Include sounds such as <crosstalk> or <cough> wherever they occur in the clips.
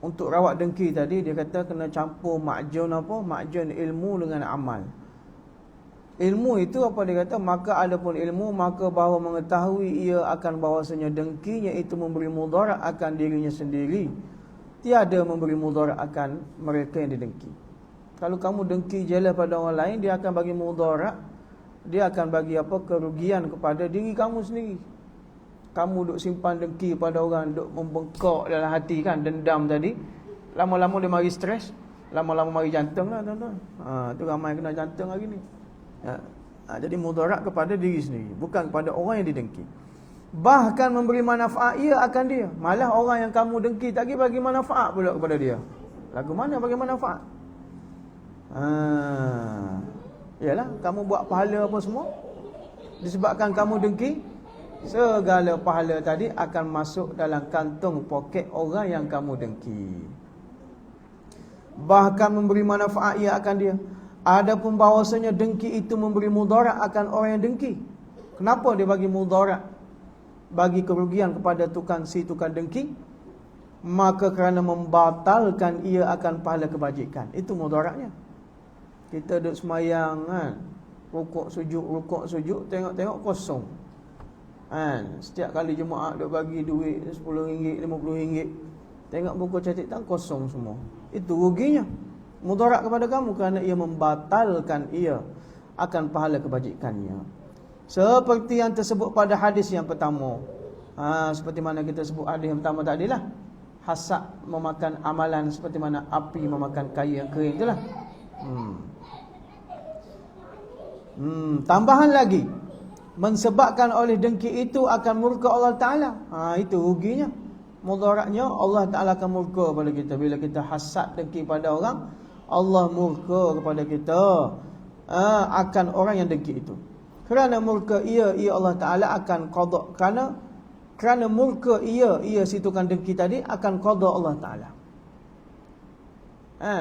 untuk rawat dengki tadi dia kata kena campur makjun apa? Makjun ilmu dengan amal. Ilmu itu apa dia kata? Maka ada pun ilmu maka bahawa mengetahui ia akan bahawasanya dengkinya itu memberi mudarat akan dirinya sendiri. Tiada memberi mudarat akan mereka yang didengki. Kalau kamu dengki jelas pada orang lain dia akan bagi mudarat. Dia akan bagi apa? kerugian kepada diri kamu sendiri. Kamu duk simpan dengki pada orang duk membengkak dalam hati kan dendam tadi. Lama-lama dia mari stres, lama-lama mari jantung lah tuan-tuan. Ha tu ramai kena jantung hari ni. Ha, ha, jadi mudarat kepada diri sendiri bukan kepada orang yang didengki. Bahkan memberi manfaat ia akan dia. Malah orang yang kamu dengki tak bagi manfaat pula kepada dia. Lagu mana bagi manfaat? Ha. Yalah, kamu buat pahala apa semua? Disebabkan kamu dengki, segala pahala tadi akan masuk dalam kantung poket orang yang kamu dengki. Bahkan memberi manfaat ia akan dia. Adapun bahawasanya dengki itu memberi mudarat akan orang yang dengki. Kenapa dia bagi mudarat? Bagi kerugian kepada tukang si tukang dengki. Maka kerana membatalkan ia akan pahala kebajikan. Itu mudaratnya. Kita duduk semayang kan. Rukuk sujud, rukuk sujud. Tengok-tengok kosong. Kan? Setiap kali jemaah duk bagi duit RM10, RM50. Tengok buku catatan kosong semua. Itu ruginya mudarat kepada kamu kerana ia membatalkan ia akan pahala kebajikannya. Seperti yang tersebut pada hadis yang pertama. Ha, seperti mana kita sebut hadis yang pertama tadi lah. Hasad memakan amalan seperti mana api memakan kayu yang kering itulah. Hmm. Hmm, tambahan lagi. Mensebabkan oleh dengki itu akan murka Allah Ta'ala. Ha, itu ruginya. Mudaratnya Allah Ta'ala akan murka pada kita. Bila kita hasad dengki pada orang. Allah murka kepada kita uh, akan orang yang dengki itu. Kerana murka ia ia Allah Taala akan qada kerana kerana murka ia ia si tukang dengki tadi akan qada Allah Taala. Ha,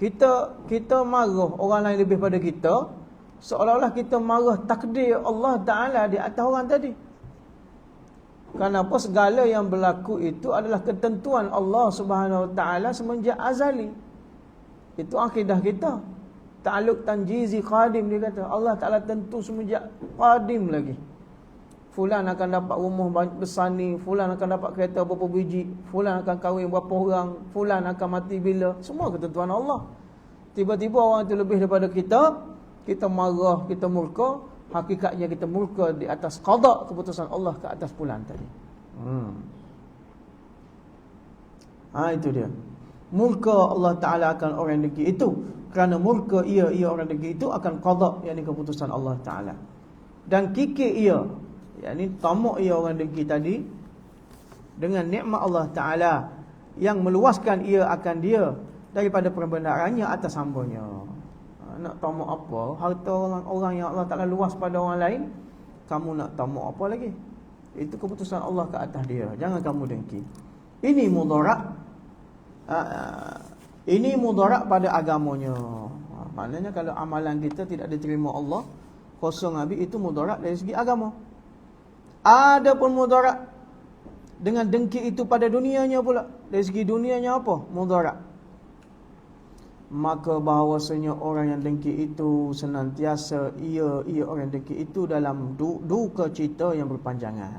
kita kita marah orang lain lebih pada kita seolah-olah kita marah takdir Allah Taala di atas orang tadi. Kenapa segala yang berlaku itu adalah ketentuan Allah Subhanahu Wa Taala semenjak azali. Itu akidah kita. Ta'aluk tanjizi qadim dia kata. Allah Ta'ala tentu semenjak qadim lagi. Fulan akan dapat rumah besar ni. Fulan akan dapat kereta berapa biji. Fulan akan kahwin berapa orang. Fulan akan mati bila. Semua ketentuan Allah. Tiba-tiba orang itu lebih daripada kita. Kita marah, kita murka. Hakikatnya kita murka di atas qadak keputusan Allah ke atas fulan tadi. Hmm. Ha, itu dia murka Allah Taala akan orang dengki itu kerana murka ia ia orang dengki itu akan qada yakni keputusan Allah Taala dan kikir ia yakni tamak ia orang dengki tadi dengan nikmat Allah Taala yang meluaskan ia akan dia daripada perbendarannya atas hambanya ha, nak tamak apa harta orang-orang yang Allah Taala luas pada orang lain kamu nak tamak apa lagi itu keputusan Allah ke atas dia jangan kamu dengki ini mudarat uh, ini mudarat pada agamanya. Uh, maknanya kalau amalan kita tidak diterima Allah, kosong habis itu mudarat dari segi agama. Ada pun mudarat dengan dengki itu pada dunianya pula. Dari segi dunianya apa? Mudarat. Maka bahawasanya orang yang dengki itu senantiasa ia ia orang dengki itu dalam du, duka cita yang berpanjangan.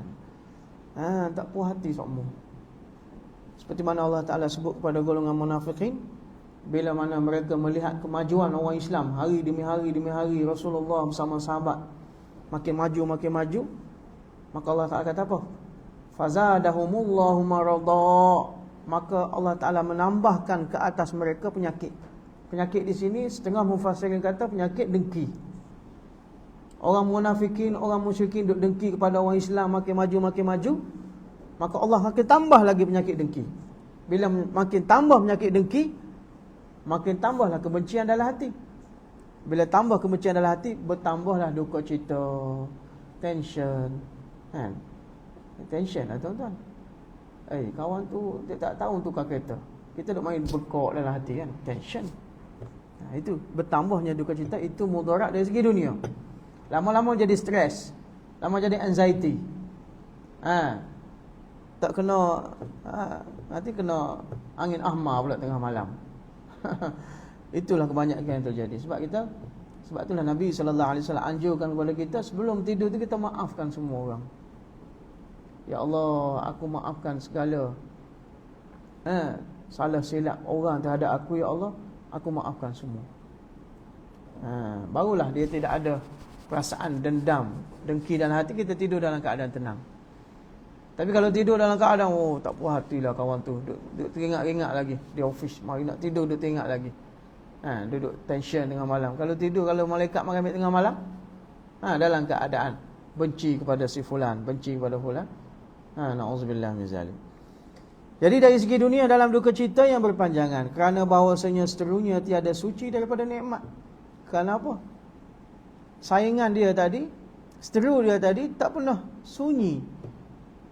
Ha, tak puas hati semua. Seperti mana Allah Ta'ala sebut kepada golongan munafikin Bila mana mereka melihat kemajuan orang Islam Hari demi hari demi hari Rasulullah bersama sahabat Makin maju makin maju Maka Allah Ta'ala kata apa? Fazadahumullahu marada Maka Allah Ta'ala menambahkan ke atas mereka penyakit Penyakit di sini setengah mufassirin kata penyakit dengki Orang munafikin, orang musyrikin duk dengki kepada orang Islam makin maju makin maju maka Allah makin tambah lagi penyakit dengki. Bila makin tambah penyakit dengki, makin tambahlah kebencian dalam hati. Bila tambah kebencian dalam hati, bertambahlah duka cita, tension, kan? Tension lah tuan-tuan. Eh, kawan tu dia tak tahu tukar kereta. Kita nak main berkok dalam hati kan, tension. Nah, itu bertambahnya duka cita itu mudarat dari segi dunia. Lama-lama jadi stres, lama jadi anxiety. Ha, Tak kena ha, nanti kena angin ahmar pula tengah malam. <laughs> Itulah kebanyakan yang terjadi sebab kita sebab itulah Nabi sallallahu alaihi wasallam anjurkan kepada kita sebelum tidur tu kita maafkan semua orang. Ya Allah, aku maafkan segala eh, salah silap orang terhadap aku ya Allah, aku maafkan semua. Ha, barulah dia tidak ada perasaan dendam, dengki dalam hati kita tidur dalam keadaan tenang. Tapi kalau tidur dalam keadaan oh tak puas hatilah kawan tu, duduk, duduk teringat-ingat lagi di office, mari nak tidur duduk teringat lagi. Ha, duduk tension tengah malam. Kalau tidur kalau malaikat mari ambil tengah malam, ha, dalam keadaan benci kepada si fulan, benci kepada fulan. Ha, na'udzubillah min zalim. Jadi dari segi dunia dalam duka cita yang berpanjangan kerana bahawasanya seterusnya tiada suci daripada nikmat. Kenapa? Saingan dia tadi, seteru dia tadi tak pernah sunyi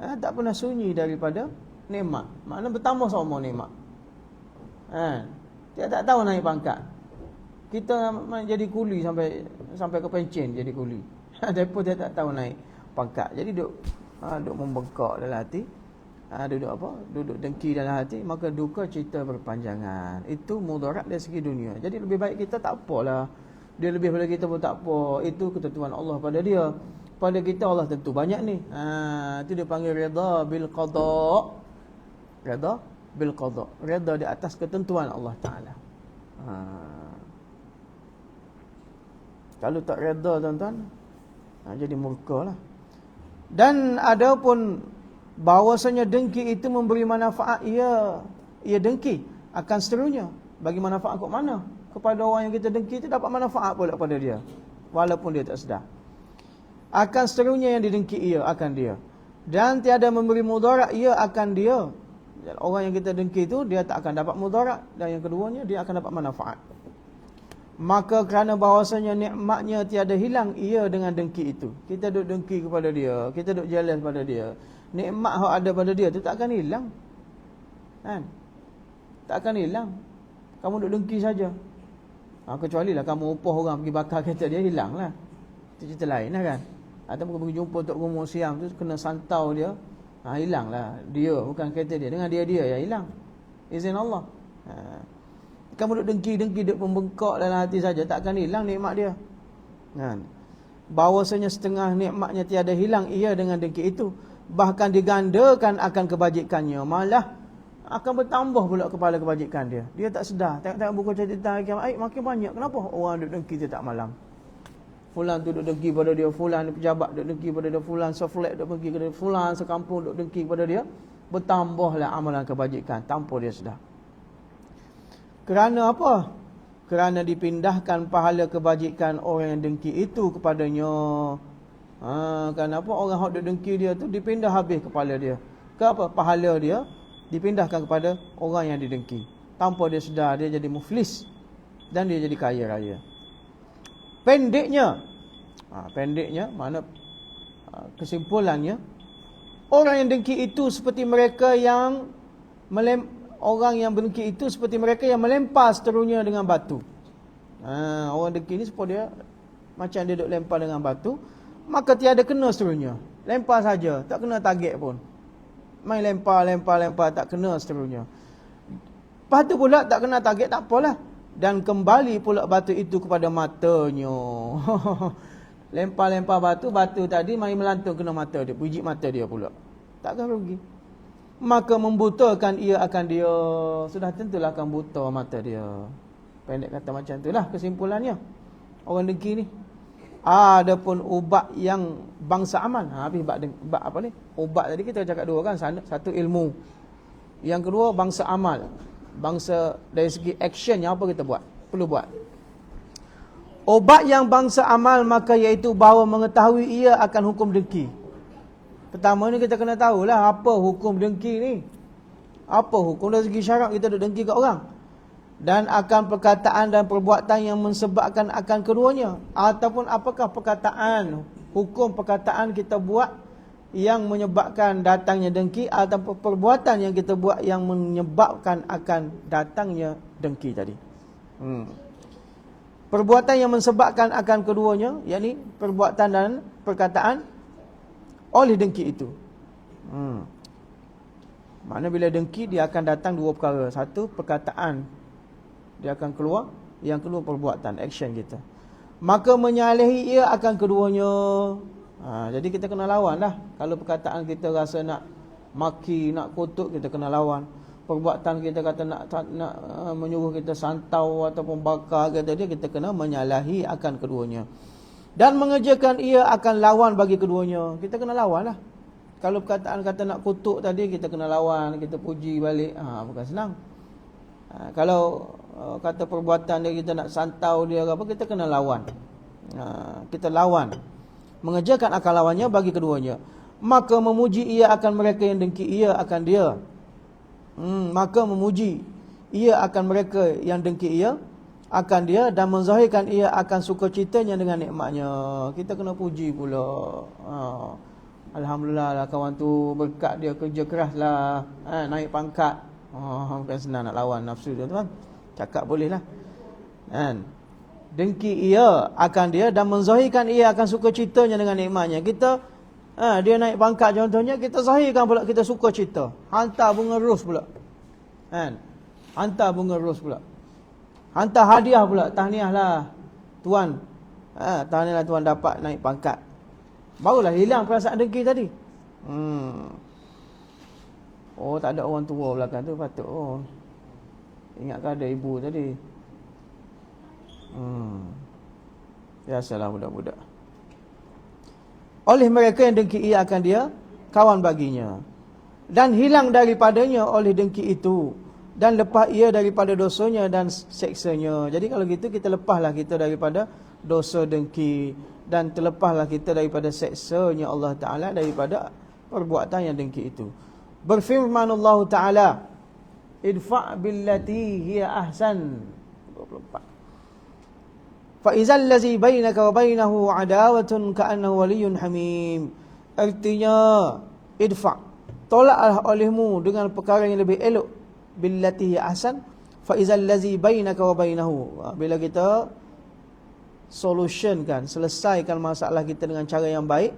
ha, tak pernah sunyi daripada nikmat. Makna bertambah sama nikmat. Ha, dia tak tahu naik pangkat. Kita jadi kuli sampai sampai ke pencen jadi kuli. <laughs> Depa dia tak tahu naik pangkat. Jadi duk ha, duk membengkak dalam hati. Ha, duduk apa? Duduk dengki dalam hati, maka duka cerita berpanjangan. Itu mudarat dari segi dunia. Jadi lebih baik kita tak apalah. Dia lebih pada kita pun tak apa. Itu ketentuan Allah pada dia pada kita Allah tentu banyak ni. Ha itu dia panggil redha bil qada. Redha bil qada. Redha di atas ketentuan Allah Taala. Ha. Kalau tak redha tuan-tuan, ha, jadi murkalah. Dan ada pun bahawasanya dengki itu memberi manfaat ia ia dengki akan seterusnya. Bagi manfaat kok mana? Kepada orang yang kita dengki itu dapat manfaat pula pada dia walaupun dia tak sedar. Akan seterusnya yang didengki ia akan dia. Dan tiada memberi mudarat ia akan dia. Orang yang kita dengki itu dia tak akan dapat mudarat. Dan yang keduanya dia akan dapat manfaat. Maka kerana bahawasanya nikmatnya tiada hilang ia dengan dengki itu. Kita duk dengki kepada dia kita duk jealous pada dia nikmat yang ada pada dia itu tak akan hilang kan tak akan hilang kamu duk dengki saja ha, kecuali lah kamu upah orang pergi bakar kereta dia hilang lah itu cerita lain lah kan Ataupun pergi jumpa Tok Gumo Siam tu kena santau dia. Ha hilanglah dia bukan kereta dia dengan dia dia yang hilang. Izin Allah. Ha. Kamu duk dengki-dengki duk pembengkak dalam hati saja tak akan hilang nikmat dia. Kan? Bahawasanya setengah nikmatnya tiada hilang ia dengan dengki itu bahkan digandakan akan kebajikannya malah akan bertambah pula kepala kebajikan dia. Dia tak sedar. Tengok-tengok buku cerita kiamat makin banyak. Kenapa orang duk dengki dia tak malam? Fulan tu duk dengki pada dia, fulan pejabat duk dengki pada dia, fulan seflat duk dengki pada dia, fulan sekampung duk dengki pada dia, bertambahlah amalan kebajikan tanpa dia sedar. Kerana apa? Kerana dipindahkan pahala kebajikan orang yang dengki itu kepadanya. Ha, kenapa orang hak dengki dia tu dipindah habis kepala dia. Ke apa? Pahala dia dipindahkan kepada orang yang didengki. Tanpa dia sedar dia jadi muflis dan dia jadi kaya raya pendeknya ha, pendeknya mana ha, kesimpulannya orang yang dengki itu seperti mereka yang melem, orang yang dengki itu seperti mereka yang melempar seterusnya dengan batu ha, orang dengki ini supaya dia macam dia duk lempar dengan batu maka tiada kena seterusnya lempar saja tak kena target pun main lempar lempar lempar tak kena seterusnya Lepas tu pula tak kena target tak apalah dan kembali pula batu itu kepada matanya. <laughs> Lempar-lempar batu, batu tadi mai melantung kena mata dia, puji mata dia pula. Takkan rugi. Maka membutakan ia akan dia. Sudah tentulah akan buta mata dia. Pendek kata macam itulah kesimpulannya. Orang dengki ni. Ada pun ubat yang bangsa amal. Ha, habis ubat, ubat apa ni? Ubat tadi kita cakap dua kan. Satu ilmu. Yang kedua bangsa amal bangsa dari segi action yang apa kita buat perlu buat obat yang bangsa amal maka iaitu bahawa mengetahui ia akan hukum dengki pertama ni kita kena tahulah apa hukum dengki ni apa hukum dari segi syarak kita ada dengki kat orang dan akan perkataan dan perbuatan yang mensebabkan akan keduanya ataupun apakah perkataan hukum perkataan kita buat yang menyebabkan datangnya dengki atau perbuatan yang kita buat yang menyebabkan akan datangnya dengki tadi. Hmm. Perbuatan yang menyebabkan akan keduanya, yakni perbuatan dan perkataan oleh dengki itu. Hmm. Makna bila dengki dia akan datang dua perkara. Satu perkataan dia akan keluar, yang kedua perbuatan, action kita. Maka menyalahi ia akan keduanya. Ha, jadi kita kena lawan lah. Kalau perkataan kita rasa nak maki, nak kutuk, kita kena lawan. Perbuatan kita kata nak nak uh, menyuruh kita santau ataupun bakar kata dia, kita kena menyalahi akan keduanya. Dan mengerjakan ia akan lawan bagi keduanya. Kita kena lawan lah. Kalau perkataan kata nak kutuk tadi kita kena lawan, kita puji balik. Ha bukan senang. Ha, kalau uh, kata perbuatan dia kita nak santau dia apa kita kena lawan. Ha, kita lawan. Mengejarkan akal lawannya bagi keduanya. Maka memuji ia akan mereka yang dengki ia akan dia. Hmm, maka memuji ia akan mereka yang dengki ia akan dia dan menzahirkan ia akan suka citanya dengan nikmatnya. Kita kena puji pula. Ha. Alhamdulillah lah kawan tu berkat dia kerja keras lah eh, Naik pangkat oh, Bukan senang nak lawan nafsu tu tuan Cakap boleh lah kan? Dengki ia akan dia Dan menzahirkan ia akan suka citanya dengan nikmatnya Kita eh, Dia naik pangkat contohnya Kita zahirkan pula kita suka cita Hantar bunga ros pula kan? Hantar bunga ros pula Hantar hadiah pula Tahniah lah Tuan eh, Tahniah lah tuan dapat naik pangkat Barulah hilang perasaan dengki tadi. Hmm. Oh, tak ada orang tua belakang tu patut. Oh. Ingatkan ada ibu tadi. Hmm. Biasalah budak-budak. Oleh mereka yang dengki ia akan dia kawan baginya. Dan hilang daripadanya oleh dengki itu dan lepas ia daripada dosanya dan seksanya. Jadi kalau gitu kita lepaslah kita daripada dosa dengki dan terlepaslah kita daripada seksanya Allah Taala daripada perbuatan yang dengki itu. Berfirman Allah Taala, "Idfa' billati hiya ahsan." 24. Fa izal ladzi bainaka wa bainahu adawatun ka'annahu waliyyun hamim. Artinya, idfa' tolaklah olehmu dengan perkara yang lebih elok billati hiya ahsan. Fa izal ladzi bainaka wa bainahu. Bila kita solution kan selesaikan masalah kita dengan cara yang baik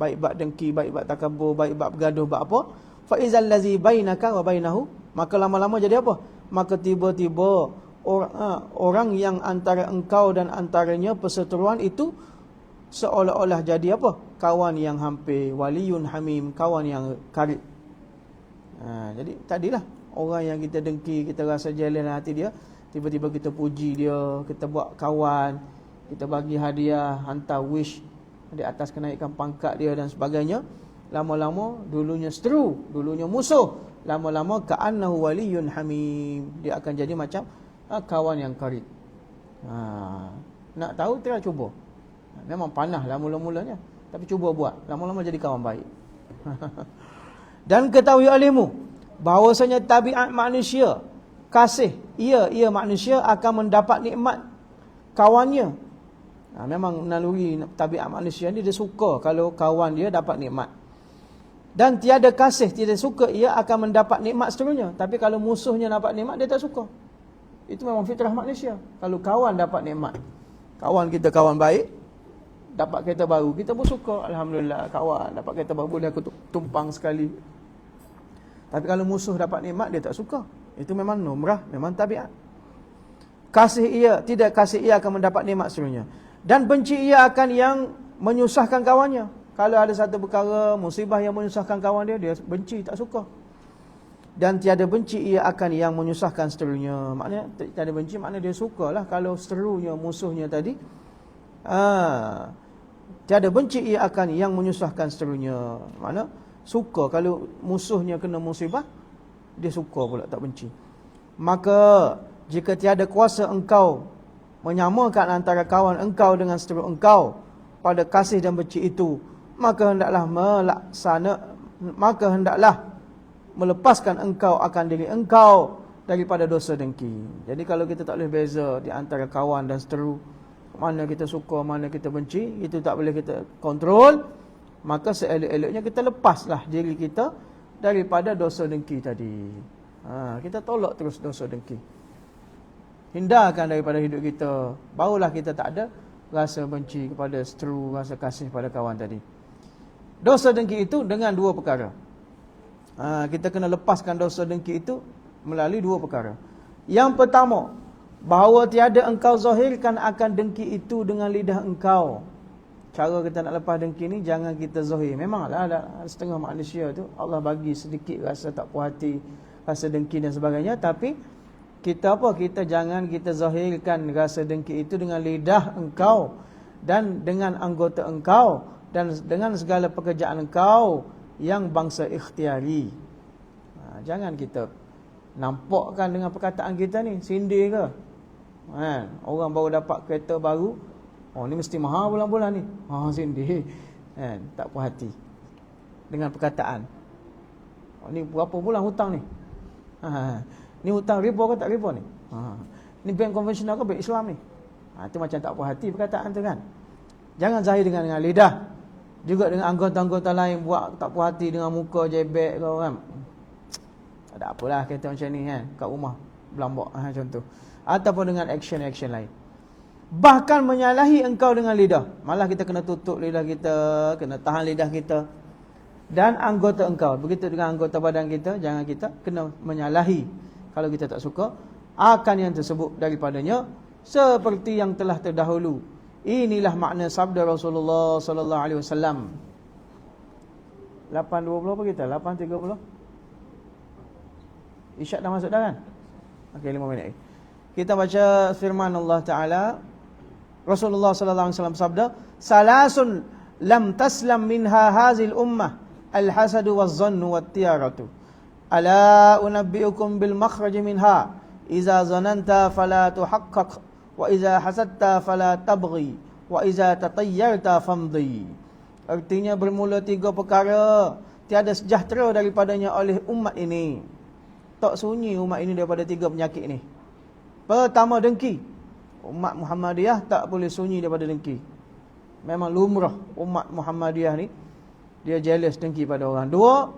baik bab dengki baik bab takabur baik bab bergaduh bab apa fa izal ladzi bainaka wa bainahu maka lama-lama jadi apa maka tiba-tiba orang, ha, orang yang antara engkau dan antaranya perseteruan itu seolah-olah jadi apa kawan yang hampir waliyun hamim kawan yang karib ha, jadi tadilah orang yang kita dengki kita rasa jelen hati dia tiba-tiba kita puji dia kita buat kawan kita bagi hadiah, hantar wish di atas kenaikan pangkat dia dan sebagainya. Lama-lama dulunya seteru, dulunya musuh. Lama-lama ka'annahu waliyun hamim. Dia akan jadi macam ha, kawan yang karib. Ha, nak tahu, try cuba. Memang panah lah mula-mulanya. Tapi cuba buat. Lama-lama jadi kawan baik. <laughs> dan ketahui olehmu, bahawasanya tabiat manusia, kasih, ia, ia manusia akan mendapat nikmat kawannya Ha, memang naluri tabiat manusia ni dia suka kalau kawan dia dapat nikmat. Dan tiada kasih, tiada suka ia akan mendapat nikmat seterusnya. Tapi kalau musuhnya dapat nikmat, dia tak suka. Itu memang fitrah manusia. Kalau kawan dapat nikmat. Kawan kita kawan baik. Dapat kereta baru. Kita pun suka. Alhamdulillah. Kawan dapat kereta baru. Boleh aku tumpang sekali. Tapi kalau musuh dapat nikmat, dia tak suka. Itu memang nomrah. Memang tabiat. Kasih ia. Tidak kasih ia akan mendapat nikmat seterusnya. Dan benci ia akan yang menyusahkan kawannya. Kalau ada satu perkara musibah yang menyusahkan kawan dia, dia benci, tak suka. Dan tiada benci ia akan yang menyusahkan seterusnya. Maknanya tiada benci, maknanya dia sukalah kalau seterusnya musuhnya tadi. Ah, tiada benci ia akan yang menyusahkan seterusnya. Maknanya suka kalau musuhnya kena musibah, dia suka pula tak benci. Maka jika tiada kuasa engkau menyamakan antara kawan engkau dengan seterus engkau pada kasih dan benci itu maka hendaklah melaksana maka hendaklah melepaskan engkau akan diri engkau daripada dosa dengki. Jadi kalau kita tak boleh beza di antara kawan dan seteru mana kita suka mana kita benci itu tak boleh kita kontrol maka seelok-eloknya kita lepaslah diri kita daripada dosa dengki tadi. Ha, kita tolak terus dosa dengki. Hindarkan daripada hidup kita. Barulah kita tak ada rasa benci kepada seteru rasa kasih pada kawan tadi dosa dengki itu dengan dua perkara Ha, kita kena lepaskan dosa dengki itu melalui dua perkara. Yang pertama, bahawa tiada engkau zahirkan akan dengki itu dengan lidah engkau. Cara kita nak lepas dengki ni jangan kita zahir. Memanglah ada setengah manusia tu Allah bagi sedikit rasa tak puas hati, rasa dengki dan sebagainya tapi kita apa? Kita jangan kita zahirkan rasa dengki itu dengan lidah engkau dan dengan anggota engkau dan dengan segala pekerjaan engkau yang bangsa ikhtiari. Ha, jangan kita nampakkan dengan perkataan kita ni sindir ke? Ha, orang baru dapat kereta baru, oh ni mesti mahal bulan-bulan ni. Ha sindir. Ha, tak puas hati dengan perkataan. Oh, ni berapa bulan hutang ni? Ha, ni hutang riba ke tak riba ni? Ha, ni bank konvensional ke bank Islam ni? Ha, tu macam tak puas hati perkataan tu kan? Jangan zahir dengan, dengan lidah. Juga dengan anggota-anggota lain buat tak puas hati dengan muka jebek kau kan. Tak ada apalah kata macam ni kan kat rumah belambak ha, contoh. Ataupun dengan action-action lain. Bahkan menyalahi engkau dengan lidah. Malah kita kena tutup lidah kita, kena tahan lidah kita. Dan anggota engkau, begitu dengan anggota badan kita, jangan kita kena menyalahi kalau kita tak suka akan yang tersebut daripadanya seperti yang telah terdahulu Inilah makna sabda Rasulullah sallallahu alaihi wasallam. 8.20 apa kita? 8.30? Isyak dah masuk dah kan? Okey 5 minit. Kita baca firman Allah Taala. Rasulullah sallallahu alaihi wasallam sabda, "Salasun lam taslam minha hazil ummah, al-hasad waz-zannu wat-tiyaratu. Ala unabbiukum bil makhraj minha, idza zananta fala tuhaqqaq wa iza hasatta fala tabghi. Wa iza tatayyarta famdi artinya bermula tiga perkara. Tiada sejahtera daripadanya oleh umat ini. Tak sunyi umat ini daripada tiga penyakit ini pertama dengki. Umat Muhammadiyah tak boleh sunyi daripada dengki. Memang lumrah umat Muhammadiyah ni. Dia jealous dengki pada orang. Dua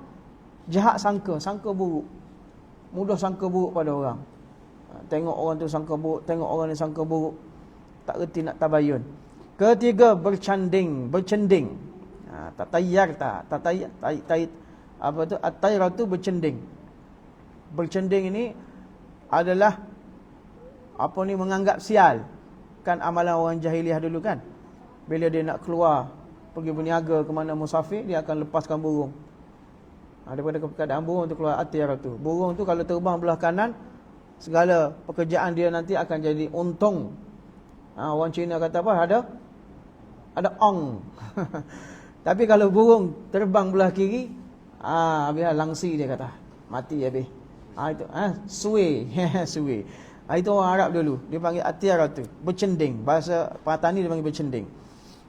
jahat sangka. Sangka buruk. Mudah sangka buruk pada orang tengok orang tu sangka buruk, tengok orang ni sangka buruk. Tak reti nak tabayun. Ketiga bercanding, bercending. Ha, tak tayar tak, tak tayar, tay, tay, apa tu? At-tayra tu bercending. Bercending ini adalah apa ni menganggap sial. Kan amalan orang jahiliah dulu kan. Bila dia nak keluar pergi berniaga ke mana musafir, dia akan lepaskan burung. Ha, daripada keadaan burung tu keluar at-tayra tu. Burung tu kalau terbang belah kanan, segala pekerjaan dia nanti akan jadi untung. Ha, orang Cina kata apa? Ada ada ong. <laughs> Tapi kalau burung terbang belah kiri, ah ha, biar langsi dia kata. Mati habis. Ha, itu ha, suwe, <laughs> suwe. Ha, itu orang Arab dulu. Dia panggil atiara tu, bercending. Bahasa Patani dia panggil bercending.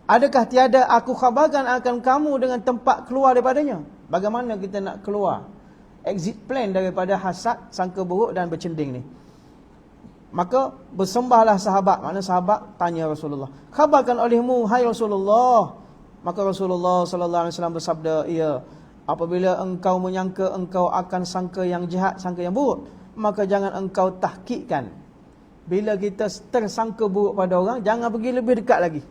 Adakah tiada aku khabarkan akan kamu dengan tempat keluar daripadanya? Bagaimana kita nak keluar? Exit plan daripada hasad, sangka buruk dan bercending ni. Maka bersembahlah sahabat. Mana sahabat tanya Rasulullah. Khabarkan olehmu hai Rasulullah. Maka Rasulullah sallallahu alaihi wasallam bersabda, "Ya, apabila engkau menyangka engkau akan sangka yang jahat, sangka yang buruk, maka jangan engkau tahkikkan. Bila kita tersangka buruk pada orang, jangan pergi lebih dekat lagi.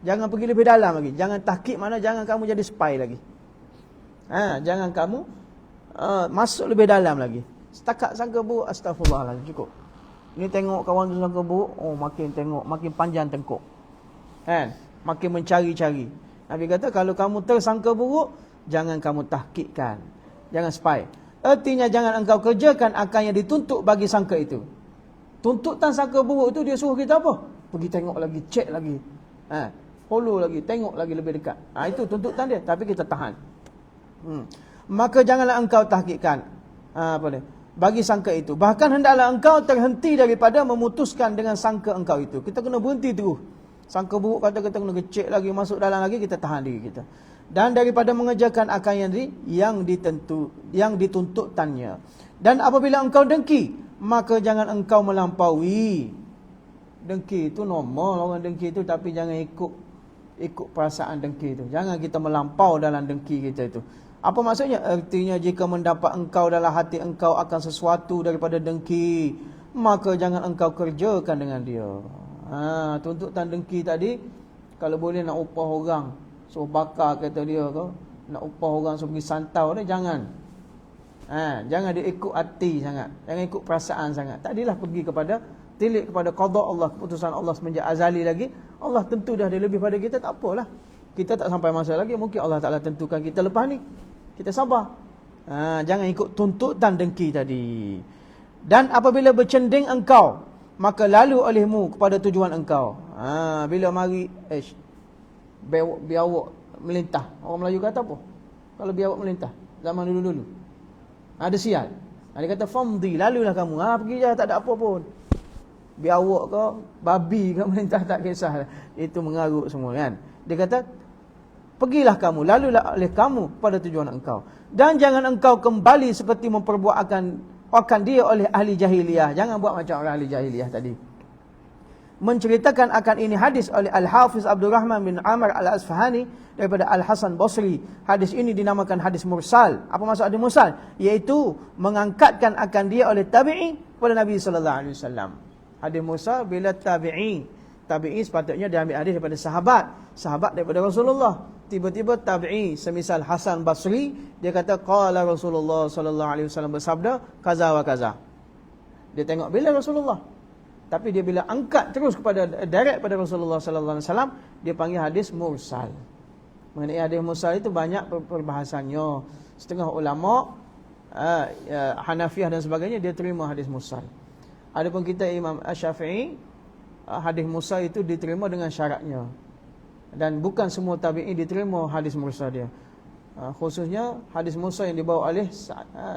Jangan pergi lebih dalam lagi. Jangan tahkik mana jangan kamu jadi spy lagi. Ha, jangan kamu uh, masuk lebih dalam lagi. Setakat sangka buruk, astagfirullahaladzim, cukup. Ni tengok kawan tu sangka buruk, oh makin tengok, makin panjang tengkuk. Kan? Makin mencari-cari. Nabi kata, kalau kamu tersangka buruk, jangan kamu tahkikkan. Jangan spy. Artinya jangan engkau kerjakan akan yang dituntut bagi sangka itu. Tuntutan sangka buruk itu dia suruh kita apa? Pergi tengok lagi, cek lagi. Ha, follow lagi, tengok lagi lebih dekat. Ha, itu tuntutan dia, tapi kita tahan. Hmm maka janganlah engkau tahkikkan ha, apa dia? Bagi sangka itu. Bahkan hendaklah engkau terhenti daripada memutuskan dengan sangka engkau itu. Kita kena berhenti terus sangka buruk kata kita kena kecek lagi masuk dalam lagi kita tahan diri kita. Dan daripada mengerjakan akan yang di, yang ditentu yang dituntutkannya dan apabila engkau dengki maka jangan engkau melampaui. Dengki itu normal orang dengki itu tapi jangan ikut ikut perasaan dengki itu. Jangan kita melampau dalam dengki kita itu apa maksudnya? Artinya jika mendapat engkau dalam hati engkau akan sesuatu daripada dengki, maka jangan engkau kerjakan dengan dia. Ha, tuntutan dengki tadi, kalau boleh nak upah orang, suruh bakar kata dia ke, nak upah orang suruh pergi santau dia, jangan. Ha, jangan dia ikut hati sangat. Jangan ikut perasaan sangat. Tak pergi kepada tilik kepada qada Allah, keputusan Allah semenjak azali lagi. Allah tentu dah ada lebih pada kita, tak apalah. Kita tak sampai masa lagi, mungkin Allah Taala tentukan kita lepas ni. Kita sabar. Ha, jangan ikut tuntutan dengki tadi. Dan apabila bercending engkau, maka lalu olehmu kepada tujuan engkau. Ha, bila mari, eh, biar awak melintah. Orang Melayu kata apa? Kalau biar awak melintah. Zaman dulu-dulu. Ada sial. Dia kata famdi, lalulah kamu. Ha pergi je tak ada apa pun. Biar awak ke babi ke <laughs> merintah tak kisah. Itu mengarut semua kan. Dia kata pergilah kamu, lalulah oleh kamu pada tujuan engkau. Dan jangan engkau kembali seperti memperbuatkan akan dia oleh ahli jahiliyah. Jangan buat macam orang ahli jahiliyah tadi menceritakan akan ini hadis oleh Al-Hafiz Abdul Rahman bin Amr Al-Asfahani daripada Al-Hasan Basri. Hadis ini dinamakan hadis mursal. Apa maksud hadis mursal? Iaitu mengangkatkan akan dia oleh tabi'i kepada Nabi sallallahu alaihi wasallam. Hadis mursal bila tabi'i. Tabi'i sepatutnya dia ambil hadis daripada sahabat, sahabat daripada Rasulullah. Tiba-tiba tabi'i semisal Hasan Basri dia kata qala Rasulullah sallallahu alaihi wasallam bersabda kaza wa kaza. Dia tengok bila Rasulullah? Tapi dia bila angkat terus kepada direct pada Rasulullah sallallahu alaihi wasallam dia panggil hadis mursal. Mengenai hadis mursal itu banyak perbahasannya. Setengah ulama uh, uh, Hanafiah dan sebagainya dia terima hadis mursal. Adapun kita Imam Asy-Syafi'i uh, hadis mursal itu diterima dengan syaratnya dan bukan semua tabi'in diterima hadis mursal dia uh, khususnya hadis mursal yang dibawa oleh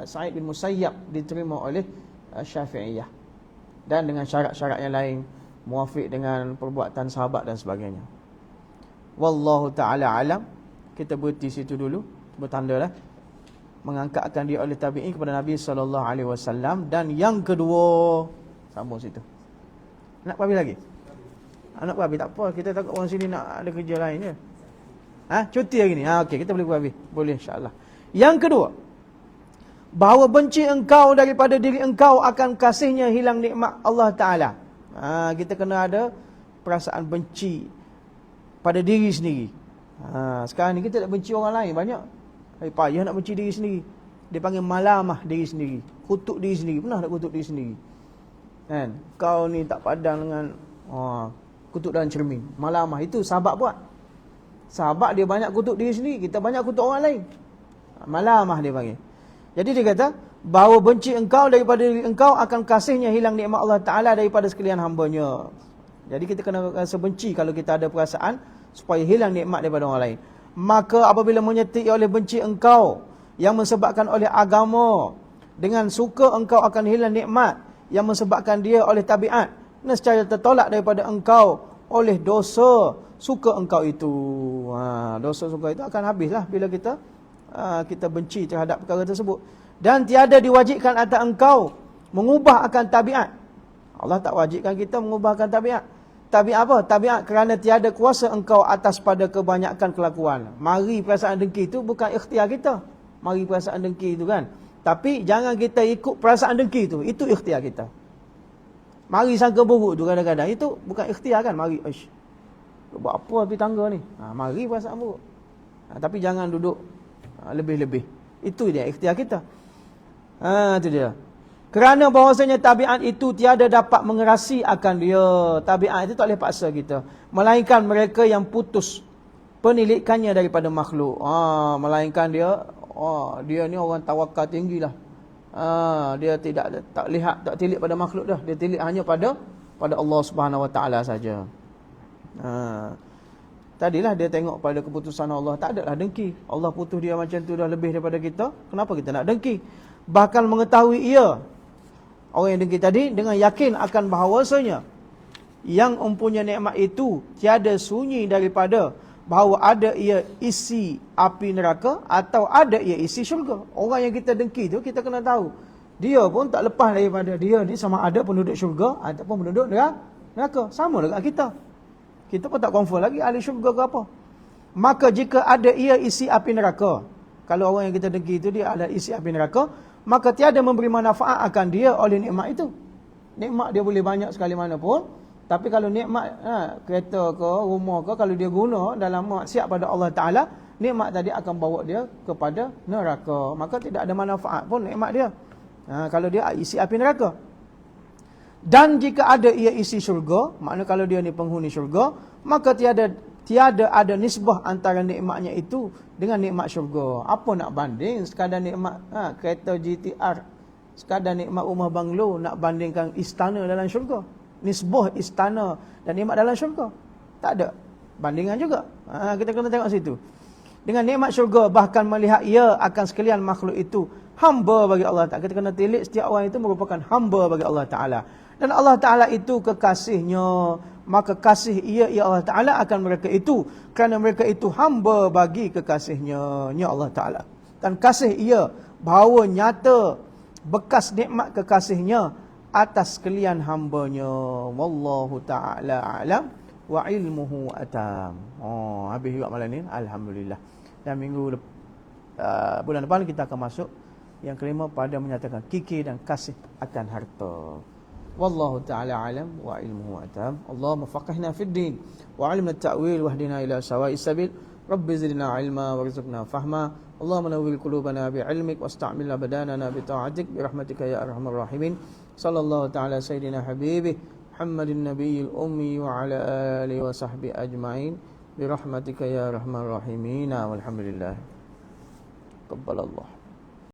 Sa'id bin Musayyab diterima oleh uh, Syafi'iyah dan dengan syarat-syarat yang lain muafiq dengan perbuatan sahabat dan sebagainya. Wallahu taala alam. Kita berhenti situ dulu. Bertandalah mengangkatkan dia oleh tabi'in kepada Nabi wasallam dan yang kedua sambung situ. Nak pergi lagi? Nak pergi tak apa, kita takut orang sini nak ada kerja lain je. Ha, cuti hari ni. Ha, okey, kita boleh pergi. Boleh insya-Allah. Yang kedua, bahawa benci engkau daripada diri engkau akan kasihnya hilang nikmat Allah Ta'ala. Ha, kita kena ada perasaan benci pada diri sendiri. Ha, sekarang ni kita nak benci orang lain banyak. Hai payah nak benci diri sendiri. Dia panggil malamah diri sendiri. Kutuk diri sendiri. Pernah tak kutuk diri sendiri? Kan? Kau ni tak padang dengan ha, kutuk dalam cermin. Malamah. Itu sahabat buat. Sahabat dia banyak kutuk diri sendiri. Kita banyak kutuk orang lain. Malamah dia panggil. Jadi dia kata, bahawa benci engkau daripada engkau akan kasihnya hilang nikmat Allah Ta'ala daripada sekalian hambanya. Jadi kita kena rasa benci kalau kita ada perasaan supaya hilang nikmat daripada orang lain. Maka apabila menyetik oleh benci engkau yang mensebabkan oleh agama dengan suka engkau akan hilang nikmat yang mensebabkan dia oleh tabiat nescaya tertolak daripada engkau oleh dosa suka engkau itu. Ha, dosa suka itu akan habislah bila kita Ah, kita benci terhadap perkara tersebut. Dan tiada diwajibkan atas engkau mengubah akan tabiat. Allah tak wajibkan kita mengubah akan tabiat. Tabiat apa? Tabiat kerana tiada kuasa engkau atas pada kebanyakan kelakuan. Mari perasaan dengki itu bukan ikhtiar kita. Mari perasaan dengki itu kan. Tapi jangan kita ikut perasaan dengki itu. Itu ikhtiar kita mari sangka buruk tu kadang-kadang itu bukan ikhtiar kan mari ish buat apa api tangga ni ha, mari perasaan buruk ha, tapi jangan duduk Ha, lebih-lebih. Itu dia ikhtiar kita. Ha itu dia. Kerana bahawasanya tabiat itu tiada dapat mengerasi akan dia. Tabiat itu tak boleh paksa kita. Melainkan mereka yang putus penilikannya daripada makhluk. Ha, melainkan dia oh, dia ni orang tawakal tinggilah. Ha, dia tidak tak lihat tak tilik pada makhluk dah. Dia tilik hanya pada pada Allah Subhanahu Wa Taala saja. Ha. Tadilah dia tengok pada keputusan Allah. Tak adalah dengki. Allah putus dia macam tu dah lebih daripada kita. Kenapa kita nak dengki? Bahkan mengetahui ia. Orang yang dengki tadi dengan yakin akan bahawasanya. Yang mempunyai nikmat itu tiada sunyi daripada bahawa ada ia isi api neraka atau ada ia isi syurga. Orang yang kita dengki tu kita kena tahu. Dia pun tak lepas daripada dia ni sama ada penduduk syurga ataupun penduduk neraka. Sama dengan kita. Kita pun tak confirm lagi ahli syurga ke apa. Maka jika ada ia isi api neraka. Kalau orang yang kita dengki itu dia ada isi api neraka. Maka tiada memberi manfaat akan dia oleh nikmat itu. Nikmat dia boleh banyak sekali mana pun. Tapi kalau nikmat ha, kereta ke rumah ke kalau dia guna dalam maksiat pada Allah Ta'ala. nikmat tadi akan bawa dia kepada neraka. Maka tidak ada manfaat pun nikmat dia. Ha, kalau dia isi api neraka. Dan jika ada ia isi syurga, makna kalau dia ni penghuni syurga, maka tiada tiada ada nisbah antara nikmatnya itu dengan nikmat syurga. Apa nak banding sekadar nikmat ha, kereta GTR, sekadar nikmat rumah banglo nak bandingkan istana dalam syurga. Nisbah istana dan nikmat dalam syurga. Tak ada bandingan juga. Ha, kita kena tengok situ. Dengan nikmat syurga bahkan melihat ia akan sekalian makhluk itu hamba bagi Allah Taala. Kita kena tilik setiap orang itu merupakan hamba bagi Allah Taala. Dan Allah Taala itu kekasihnya, maka kasih ia ya Allah Taala akan mereka itu kerana mereka itu hamba bagi kekasihnya, ya Allah Taala. Dan kasih ia bahawa nyata bekas nikmat kekasihnya atas sekalian hambanya. Wallahu taala alam wa ilmuhu atam. Oh, habis juga malam ni. Alhamdulillah. Dan minggu uh, bulan depan kita akan masuk yang kelima pada menyatakan kiki dan kasih akan harta. والله تعالى أعلم وعلمه أتام اللهم فقهنا في الدين وعلمنا التأويل واهدنا إلى سواء السبيل رب زدنا علما وارزقنا فهما اللهم نور قلوبنا بعلمك واستعمل بداننا بطاعتك برحمتك يا أرحم الراحمين صلى الله تعالى سيدنا حبيبه محمد النبي الأمي وعلى آله وصحبه أجمعين. برحمتك يا أرحم الراحمين والحمد لله. قبل الله.